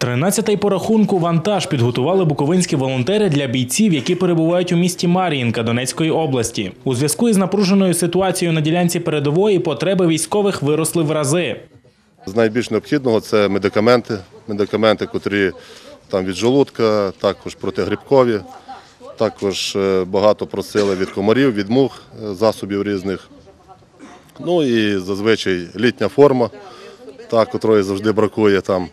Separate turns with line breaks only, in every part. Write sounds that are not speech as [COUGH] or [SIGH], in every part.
Тринадцятий по рахунку вантаж підготували буковинські волонтери для бійців, які перебувають у місті Мар'їнка Донецької області. У зв'язку із напруженою ситуацією на ділянці передової потреби військових виросли в рази.
З найбільш необхідного це медикаменти, медикаменти, котрі там від желудка, також протигрибкові, також е, багато просили від комарів, від мух, е, засобів різних. Ну і зазвичай літня форма, та, котрої завжди бракує там.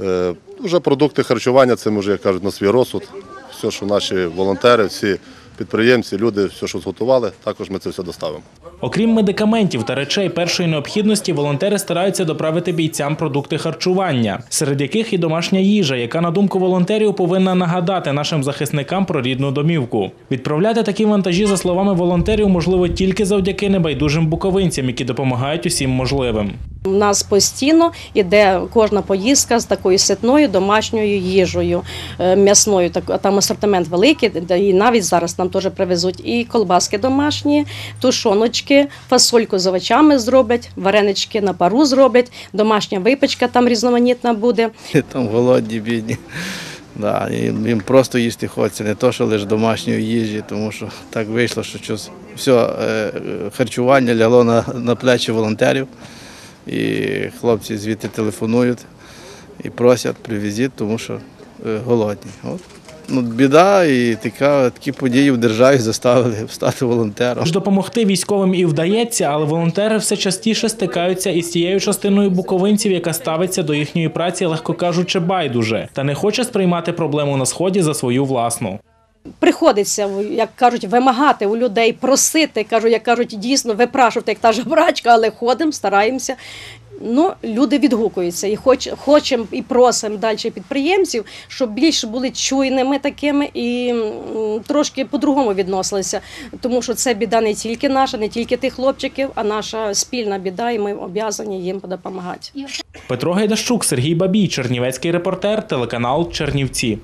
Е, Вже продукти харчування, це ми вже, як кажуть, на свій розсуд. Все, що наші волонтери, всі підприємці, люди, все, що зготували, також ми це все доставимо.
Окрім медикаментів та речей першої необхідності, волонтери стараються доправити бійцям продукти харчування, серед яких і домашня їжа, яка, на думку волонтерів, повинна нагадати нашим захисникам про рідну домівку. Відправляти такі вантажі, за словами волонтерів, можливо тільки завдяки небайдужим буковинцям, які допомагають усім можливим.
У нас постійно іде кожна поїздка з такою ситною домашньою їжею, е, м'ясною. Там асортимент великий, і навіть зараз нам теж привезуть і колбаски домашні, тушоночки, фасольку з овочами зроблять, варенички на пару зроблять, домашня випечка там різноманітна буде.
Там голодні, бідні. Да, їм, просто їсти хочеться, не то, що лише домашньої їжі, тому що так вийшло, що все е, харчування лягло на, на плечі волонтерів. І хлопці звідти телефонують і просять, привезіть, тому що е, голодні. От. Ну, біда і така, такі події в державі заставили [LAUGHS] стати волонтером.
Ж допомогти військовим і вдається, але волонтери все частіше стикаються із тією частиною буковинців, яка ставиться до їхньої праці, легко кажучи, байдуже, та не хоче сприймати проблему на сході за свою власну.
Приходиться, як кажуть, вимагати у людей, просити, кажу, як кажуть, дійсно випрашувати, як та жебрачка, але ходимо, стараємося. Ну, люди відгукуються і хоч, хочемо і просимо далі підприємців, щоб більше були чуйними такими і трошки по-другому відносилися. Тому що це біда не тільки наша, не тільки тих хлопчиків, а наша спільна біда, і ми обов'язані їм допомагати.
Петро Гайдащук, Сергій Бабій, Чернівецький репортер, телеканал Чернівці.